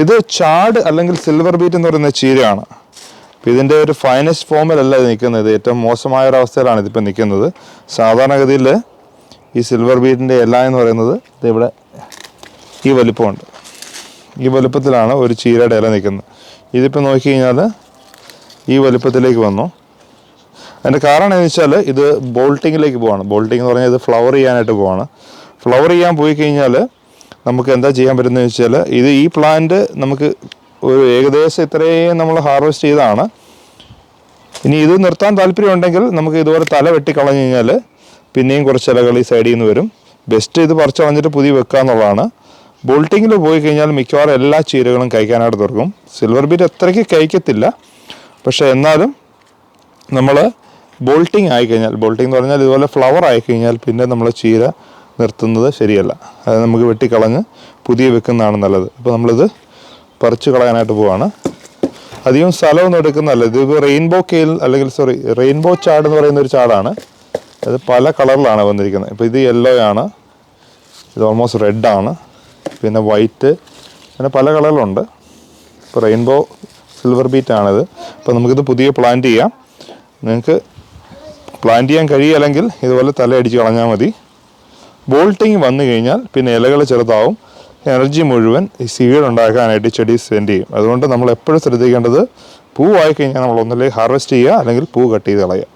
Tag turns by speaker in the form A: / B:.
A: ഇത് ചാട് അല്ലെങ്കിൽ സിൽവർ ബീറ്റ് എന്ന് പറയുന്ന ചീരയാണ്. ഇതിന്റെ ഒരു ഫൈനസ്റ്റ് ഫോമിലല്ല ഇത് നിൽക്കുന്നത്. ഏറ്റവും മോശമായ ഒരു അവസ്ഥയിലാണ് ഇതിപ്പോൾ നിൽക്കുന്നത്. സാധാരണഗതിയിൽ ഈ സിൽവർ ബീറ്റിന്റെ ഇല എന്ന് പറയുന്നത് ഇത് ഇവിടെ ഈ വലിപ്പമുണ്ട്. ഈ വലുപ്പത്തിലാണ് ഒരു ചീരയുടെ ഇല നിൽക്കുന്നത്. ഇതിപ്പോൾ നോക്കി കഴിഞ്ഞാൽ ഈ വലുപ്പത്തിലേക്ക് വന്നു. അതിന്റെ കാരണം എന്ന് വെച്ചാൽ ഇത് ബോൾട്ടിങ്ങിലേക്ക് പോവാണ്. ബോൾട്ടിംഗ് എന്ന് പറഞ്ഞാൽ ഇത് ഫ്ലവർ ചെയ്യാനായിട്ട് പോവാണ്. ഫ്ലവർ ചെയ്യാൻ പോയി കഴിഞ്ഞാൽ നമുക്ക് എന്താ ചെയ്യാൻ പറ്റുന്നത് വെച്ചാൽ ഇത് ഈ പ്ലാന്റ് നമുക്ക് ഒരു ഏകദേശം ഇത്രയും നമ്മൾ ഹാർവെസ്റ്റ് ചെയ്താണ്. ഇനി ഇത് നിർത്താൻ താല്പര്യമുണ്ടെങ്കിൽ നമുക്ക് ഇതുപോലെ തല വെട്ടിക്കളഞ്ഞു കഴിഞ്ഞാൽ പിന്നെയും കുറച്ച് ഇലകൾ ഈ സൈഡിൽ നിന്ന് വരും. ബെസ്റ്റ് ഇത് പറിച്ചളഞ്ഞിട്ട് പുതിയ വെക്കുക എന്നുള്ളതാണ്. ബോൾട്ടിങ്ങിൽ പോയി കഴിഞ്ഞാൽ മിക്കവാറും എല്ലാ ചീരകളും കഴിക്കാനായിട്ട് തുറക്കും സിൽവർ ബീറ്റ് അത്രയ്ക്ക് കഴിക്കത്തില്ല. പക്ഷേ എന്നാലും നമ്മൾ ബോൾട്ടിങ് ആയിക്കഴിഞ്ഞാൽ ബോൾട്ടിംഗ് എന്ന് പറഞ്ഞാൽ ഇതുപോലെ ഫ്ലവർ ആയിക്കഴിഞ്ഞാൽ പിന്നെ നമ്മൾ ചീര നിർത്തുന്നത് ശരിയല്ല. അത് നമുക്ക് വെട്ടിക്കളഞ്ഞ് പുതിയ വെക്കുന്നതാണ് നല്ലത്. അപ്പോൾ നമ്മളിത് പറിച്ചു കളയാനായിട്ട് പോവാണ്. അധികം സ്ഥലമൊന്നും എടുക്കുന്നതല്ല. ഇതിപ്പോൾ റെയിൻബോ കെയിൽ അല്ലെങ്കിൽ സോറി റെയിൻബോ ചാട് എന്ന് പറയുന്ന ഒരു ചാടാണ്. അത് പല കളറിലാണ് വന്നിരിക്കുന്നത്. ഇപ്പോൾ ഇത് യെല്ലോ ആണ്. ഇത് ഓൾമോസ്റ്റ് റെഡാണ് പിന്നെ വൈറ്റ് അങ്ങനെ പല കളറിലുണ്ട്. ഇപ്പോൾ റെയിൻബോ സിൽവർ ബീറ്റ് ആണിത്. അപ്പോൾ നമുക്കിത് പുതിയ പ്ലാന്റ് ചെയ്യാം. നിങ്ങൾക്ക് പ്ലാന്റ് ചെയ്യാൻ കഴിയില്ലെങ്കിൽ ഇതുപോലെ തല അടിച്ച് കളഞ്ഞാൽ മതി. ബോൾട്ടിങ് വന്നു കഴിഞ്ഞാൽ പിന്നെ ഇലകൾ ചെറുതാവും. എനർജി മുഴുവൻ ഈ സീഡ് ഉണ്ടാക്കാനായിട്ട് ചെടി സ്പെൻഡ് ചെയ്യും. അതുകൊണ്ട് നമ്മൾ എപ്പോഴും ശ്രദ്ധിക്കേണ്ടത് പൂവായി കഴിഞ്ഞാൽ നമ്മൾ ഒന്നിലേക്ക് ഹാർവെസ്റ്റ് ചെയ്യുക അല്ലെങ്കിൽ പൂ കട്ട് ചെയ്ത് കളയുക.